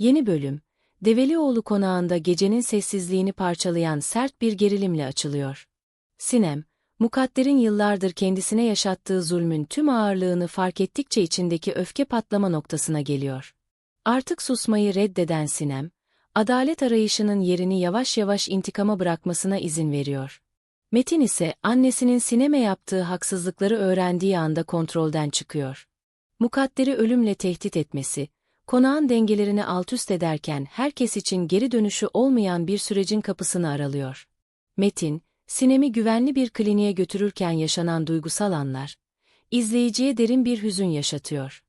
Yeni bölüm, Develioğlu konağında gecenin sessizliğini parçalayan sert bir gerilimle açılıyor. Sinem, Mukadder'in yıllardır kendisine yaşattığı zulmün tüm ağırlığını fark ettikçe içindeki öfke patlama noktasına geliyor. Artık susmayı reddeden Sinem, adalet arayışının yerini yavaş yavaş intikama bırakmasına izin veriyor. Metin ise annesinin Sinem'e yaptığı haksızlıkları öğrendiği anda kontrolden çıkıyor. Mukadder'i ölümle tehdit etmesi, konağın dengelerini altüst ederken herkes için geri dönüşü olmayan bir sürecin kapısını aralıyor. Metin, Sinem'i güvenli bir kliniğe götürürken yaşanan duygusal anlar, izleyiciye derin bir hüzün yaşatıyor.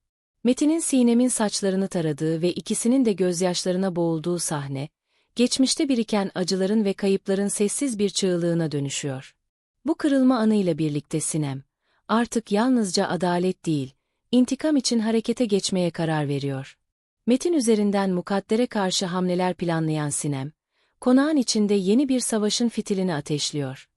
Metin'in Sinem'in saçlarını taradığı ve ikisinin de gözyaşlarına boğulduğu sahne, geçmişte biriken acıların ve kayıpların sessiz bir çığlığına dönüşüyor. Bu kırılma anıyla birlikte Sinem, artık yalnızca adalet değil, intikam için harekete geçmeye karar veriyor. Metin üzerinden mukaddere karşı hamleler planlayan Sinem, konağın içinde yeni bir savaşın fitilini ateşliyor.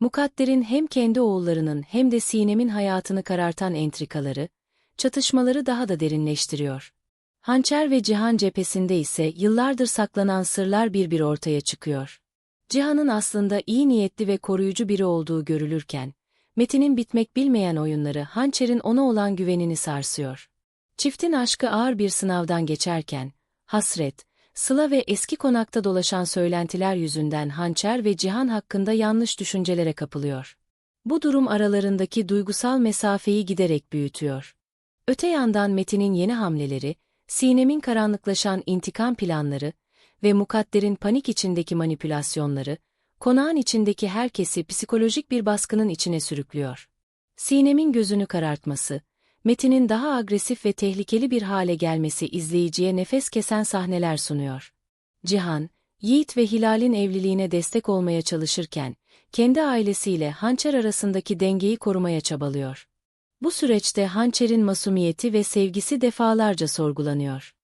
Mukadder'in hem kendi oğullarının hem de Sinem'in hayatını karartan entrikaları, çatışmaları daha da derinleştiriyor. Hançer ve Cihan cephesinde ise yıllardır saklanan sırlar bir bir ortaya çıkıyor. Cihan'ın aslında iyi niyetli ve koruyucu biri olduğu görülürken, Metin'in bitmek bilmeyen oyunları Hançer'in ona olan güvenini sarsıyor. Çiftin aşkı ağır bir sınavdan geçerken, hasret, Sıla ve eski konakta dolaşan söylentiler yüzünden Hançer ve Cihan hakkında yanlış düşüncelere kapılıyor. Bu durum aralarındaki duygusal mesafeyi giderek büyütüyor. Öte yandan Metin'in yeni hamleleri, Sinem'in karanlıklaşan intikam planları ve Mukadder'in panik içindeki manipülasyonları, konağın içindeki herkesi psikolojik bir baskının içine sürüklüyor. Sinem'in gözünü karartması, Metin'in daha agresif ve tehlikeli bir hale gelmesi izleyiciye nefes kesen sahneler sunuyor. Cihan, Yiğit ve Hilal'in evliliğine destek olmaya çalışırken, kendi ailesiyle Hançer arasındaki dengeyi korumaya çabalıyor. Bu süreçte Hançer'in masumiyeti ve sevgisi defalarca sorgulanıyor.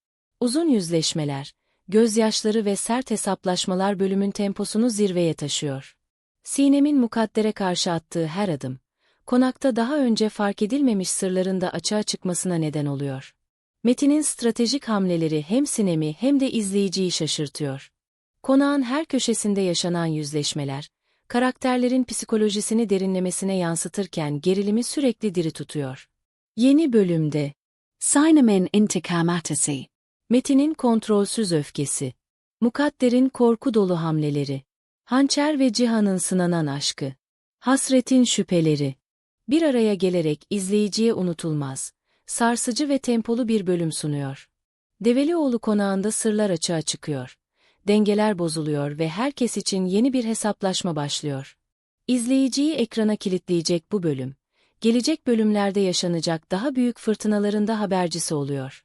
Uzun yüzleşmeler, gözyaşları ve sert hesaplaşmalar bölümün temposunu zirveye taşıyor. Sinem'in mukaddere karşı attığı her adım, konakta daha önce fark edilmemiş sırların da açığa çıkmasına neden oluyor. Metin'in stratejik hamleleri hem Sinem'i hem de izleyiciyi şaşırtıyor. Konağın her köşesinde yaşanan yüzleşmeler, karakterlerin psikolojisini derinlemesine yansıtırken gerilimi sürekli diri tutuyor. Yeni bölümde Sinemin intikamati. Metin'in kontrolsüz öfkesi, Mukadder'in korku dolu hamleleri, Hançer ve Cihan'ın sınanan aşkı, Hasret'in şüpheleri, bir araya gelerek izleyiciye unutulmaz, sarsıcı ve tempolu bir bölüm sunuyor. Develioğlu konağında sırlar açığa çıkıyor dengeler bozuluyor ve herkes için yeni bir hesaplaşma başlıyor. İzleyiciyi ekrana kilitleyecek bu bölüm, gelecek bölümlerde yaşanacak daha büyük fırtınaların da habercisi oluyor.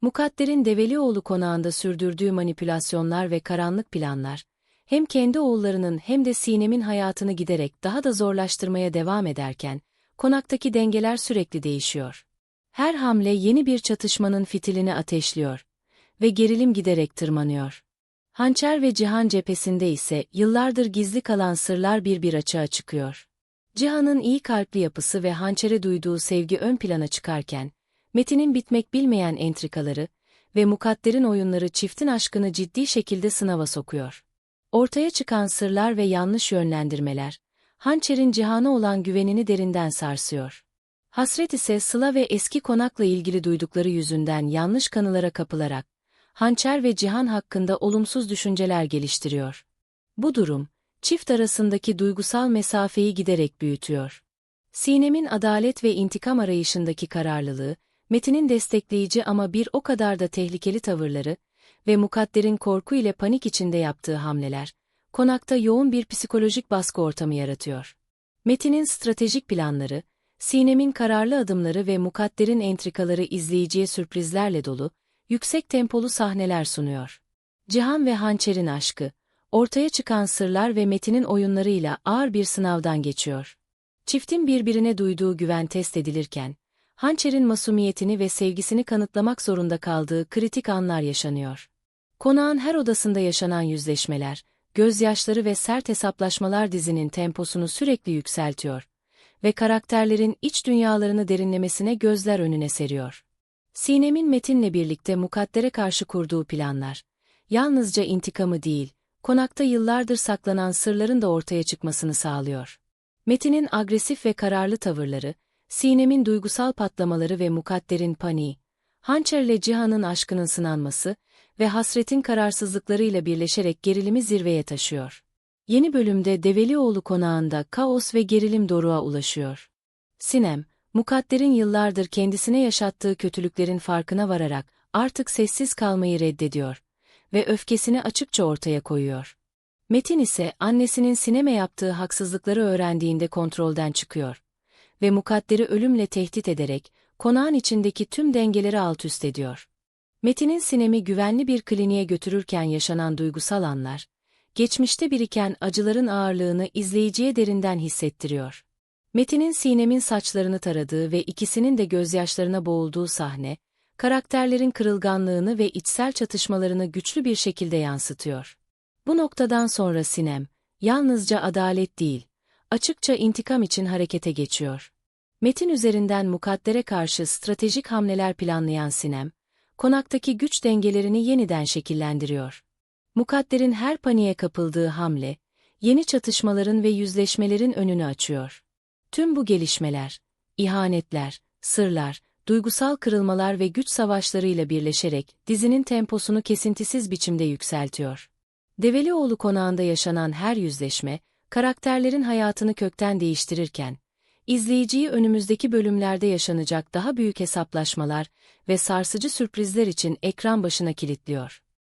Mukadder'in Develioğlu konağında sürdürdüğü manipülasyonlar ve karanlık planlar, hem kendi oğullarının hem de Sinem'in hayatını giderek daha da zorlaştırmaya devam ederken, konaktaki dengeler sürekli değişiyor. Her hamle yeni bir çatışmanın fitilini ateşliyor ve gerilim giderek tırmanıyor. Hançer ve Cihan cephesinde ise yıllardır gizli kalan sırlar bir bir açığa çıkıyor. Cihan'ın iyi kalpli yapısı ve hançere duyduğu sevgi ön plana çıkarken, Metin'in bitmek bilmeyen entrikaları ve mukadderin oyunları çiftin aşkını ciddi şekilde sınava sokuyor. Ortaya çıkan sırlar ve yanlış yönlendirmeler, Hançer'in Cihan'a olan güvenini derinden sarsıyor. Hasret ise Sıla ve eski konakla ilgili duydukları yüzünden yanlış kanılara kapılarak, Hançer ve Cihan hakkında olumsuz düşünceler geliştiriyor. Bu durum, çift arasındaki duygusal mesafeyi giderek büyütüyor. Sinem'in adalet ve intikam arayışındaki kararlılığı, Metin'in destekleyici ama bir o kadar da tehlikeli tavırları ve Mukadder'in korku ile panik içinde yaptığı hamleler, konakta yoğun bir psikolojik baskı ortamı yaratıyor. Metin'in stratejik planları, Sinem'in kararlı adımları ve Mukadder'in entrikaları izleyiciye sürprizlerle dolu, yüksek tempolu sahneler sunuyor. Cihan ve Hançer'in aşkı, ortaya çıkan sırlar ve Metin'in oyunlarıyla ağır bir sınavdan geçiyor. Çiftin birbirine duyduğu güven test edilirken, Hançer'in masumiyetini ve sevgisini kanıtlamak zorunda kaldığı kritik anlar yaşanıyor. Konağın her odasında yaşanan yüzleşmeler, gözyaşları ve sert hesaplaşmalar dizinin temposunu sürekli yükseltiyor ve karakterlerin iç dünyalarını derinlemesine gözler önüne seriyor. Sinem'in Metin'le birlikte Mukadder'e karşı kurduğu planlar, yalnızca intikamı değil, konakta yıllardır saklanan sırların da ortaya çıkmasını sağlıyor. Metin'in agresif ve kararlı tavırları, Sinem'in duygusal patlamaları ve Mukadder'in paniği, Hançer'le Cihan'ın aşkının sınanması ve hasretin kararsızlıklarıyla birleşerek gerilimi zirveye taşıyor. Yeni bölümde Develioğlu konağında kaos ve gerilim doruğa ulaşıyor. Sinem, Mukadder'in yıllardır kendisine yaşattığı kötülüklerin farkına vararak artık sessiz kalmayı reddediyor ve öfkesini açıkça ortaya koyuyor. Metin ise annesinin Sinem'e yaptığı haksızlıkları öğrendiğinde kontrolden çıkıyor ve Mukadder'i ölümle tehdit ederek konağın içindeki tüm dengeleri alt üst ediyor. Metin'in Sinem'i güvenli bir kliniğe götürürken yaşanan duygusal anlar, geçmişte biriken acıların ağırlığını izleyiciye derinden hissettiriyor. Metin'in Sinem'in saçlarını taradığı ve ikisinin de gözyaşlarına boğulduğu sahne, karakterlerin kırılganlığını ve içsel çatışmalarını güçlü bir şekilde yansıtıyor. Bu noktadan sonra Sinem, yalnızca adalet değil, açıkça intikam için harekete geçiyor. Metin üzerinden mukaddere karşı stratejik hamleler planlayan Sinem, konaktaki güç dengelerini yeniden şekillendiriyor. Mukadder'in her paniğe kapıldığı hamle, yeni çatışmaların ve yüzleşmelerin önünü açıyor. Tüm bu gelişmeler, ihanetler, sırlar, duygusal kırılmalar ve güç savaşlarıyla birleşerek dizinin temposunu kesintisiz biçimde yükseltiyor. Develioğlu konağında yaşanan her yüzleşme, karakterlerin hayatını kökten değiştirirken, izleyiciyi önümüzdeki bölümlerde yaşanacak daha büyük hesaplaşmalar ve sarsıcı sürprizler için ekran başına kilitliyor.